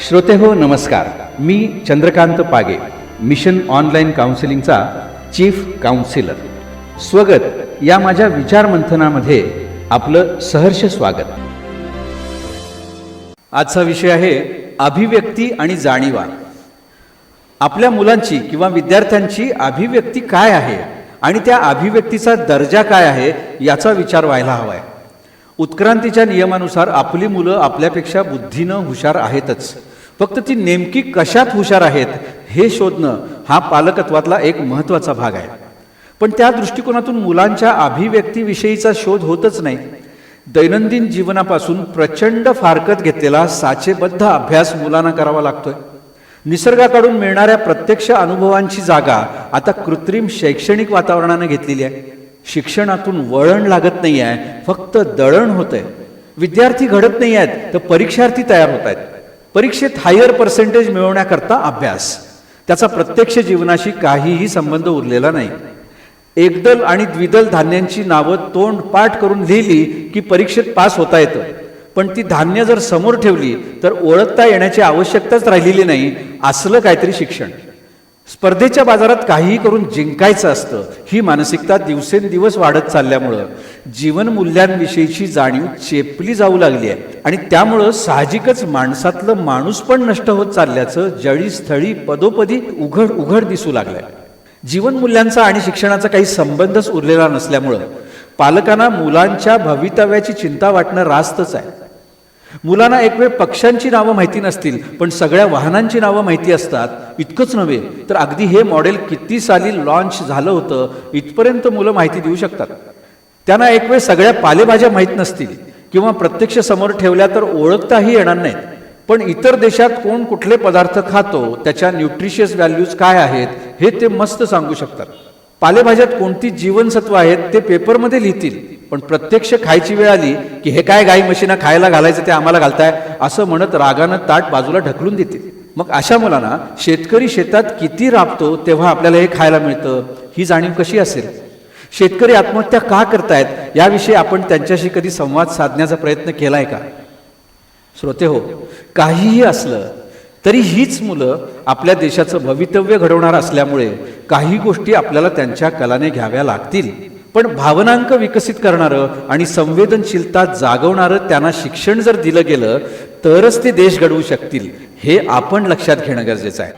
श्रोते हो नमस्कार. मी चंद्रकांत पागे मिशन ऑनलाईन काउन्सिलिंगचा चीफ काउन्सिलर. स्वगत. या माझ्या विचार मंथनामध्ये आपलं सहर्ष स्वागत. आजचा विषय आहे अभिव्यक्ती आणि जाणीवा आपल्या मुलांची किंवा विद्यार्थ्यांची अभिव्यक्ती काय आहे आणि त्या अभिव्यक्तीचा दर्जा काय आहे याचा विचार व्हायला हवा आहे उत्क्रांतीच्या नियमानुसार आपली मुलं आपल्यापेक्षा बुद्धीनं हुशार आहेतच. फक्त ती नेमकी कशात हुशार आहेत हे शोधणं हा पालकत्वातला एक महत्त्वाचा भाग आहे. पण त्या दृष्टिकोनातून मुलांच्या अभिव्यक्तीविषयीचा शोध होतच नाही. दैनंदिन जीवनापासून प्रचंड फारकत घेतलेला साचेबद्ध अभ्यास मुलांना करावा लागतोय. निसर्गाकडून मिळणाऱ्या प्रत्यक्ष अनुभवांची जागा आता कृत्रिम शैक्षणिक वातावरणाने घेतलेली आहे. शिक्षणातून वळण लागत नाही आहे फक्त दळण होत आहे विद्यार्थी घडत नाही आहेत तर परीक्षार्थी तयार होत आहेत परीक्षेत हायर पर्सेंटेज मिळवण्याकरता अभ्यास. त्याचा प्रत्यक्ष जीवनाशी काहीही संबंध उरलेला नाही. एकदल आणि द्विदल धान्यांची नावं तोंड पाठ करून लिहिली की परीक्षेत पास होता येतं. पण ती धान्य जर समोर ठेवली तर ओळखता येण्याची आवश्यकताच राहिलेली नाही असलं काहीतरी शिक्षण. स्पर्धेच्या बाजारात काहीही करून जिंकायचं असतं ही मानसिकता दिवसेंदिवस वाढत चालल्यामुळं. जीवनमूल्यांविषयीची जाणीव चेपली जाऊ लागली आहे. आणि त्यामुळं साहजिकच माणसातलं माणूस पण नष्ट होत चालल्याचं जळी स्थळी पदोपदी उघड उघड दिसू लागलंय. जीवनमूल्यांचा आणि शिक्षणाचा काही संबंधच उरलेला नसल्यामुळं पालकांना मुलांच्या भवितव्याची चिंता वाटणं रास्तच आहे. मुलांना एक वेळ पक्ष्यांची नावं माहिती नसतील पण सगळ्या वाहनांची नावं माहिती असतात. इतकंच नव्हे तर अगदी हे मॉडेल किती साली लॉन्च झालं होतं इथपर्यंत मुलं माहिती देऊ शकतात. त्यांना एक वेळ सगळ्या पालेभाज्या माहीत नसतील किंवा प्रत्यक्ष समोर ठेवल्या तर ओळखताही येणार नाहीत. पण इतर देशात कोण कुठले पदार्थ खातो त्याच्या न्यूट्रिशियस व्हॅल्यूज काय आहेत हे ते मस्त सांगू शकतात. पालेभाज्यात कोणती जीवनसत्व आहेत ते पेपरमध्ये लिहितील. पण प्रत्यक्ष खायची वेळ आली की हे काय गाई म्हशींना खायला घालायचं ते आम्हाला घालताय असं म्हणत रागानं ताट बाजूला ढकलून देतील. मग अशा मुलांना शेतकरी शेतात किती राबतो तेव्हा आपल्याला हे खायला मिळतं? ही जाणीव कशी असेल? शेतकरी आत्महत्या का करतायत? याविषयी आपण त्यांच्याशी कधी संवाद साधण्याचा प्रयत्न केलाय का? श्रोते हो काहीही असलं तरी हीच मुलं आपल्या देशाचं भवितव्य घडवणार असल्यामुळे काही गोष्टी आपल्याला त्यांच्या कलाने घ्याव्या लागतील. पण भावनांक विकसित करणारं आणि संवेदनशीलता जागवणारं त्यांना शिक्षण जर दिलं गेलं तरच ते देश घडवू शकतील हे आपण लक्षात घेणं गरजेचं आहे.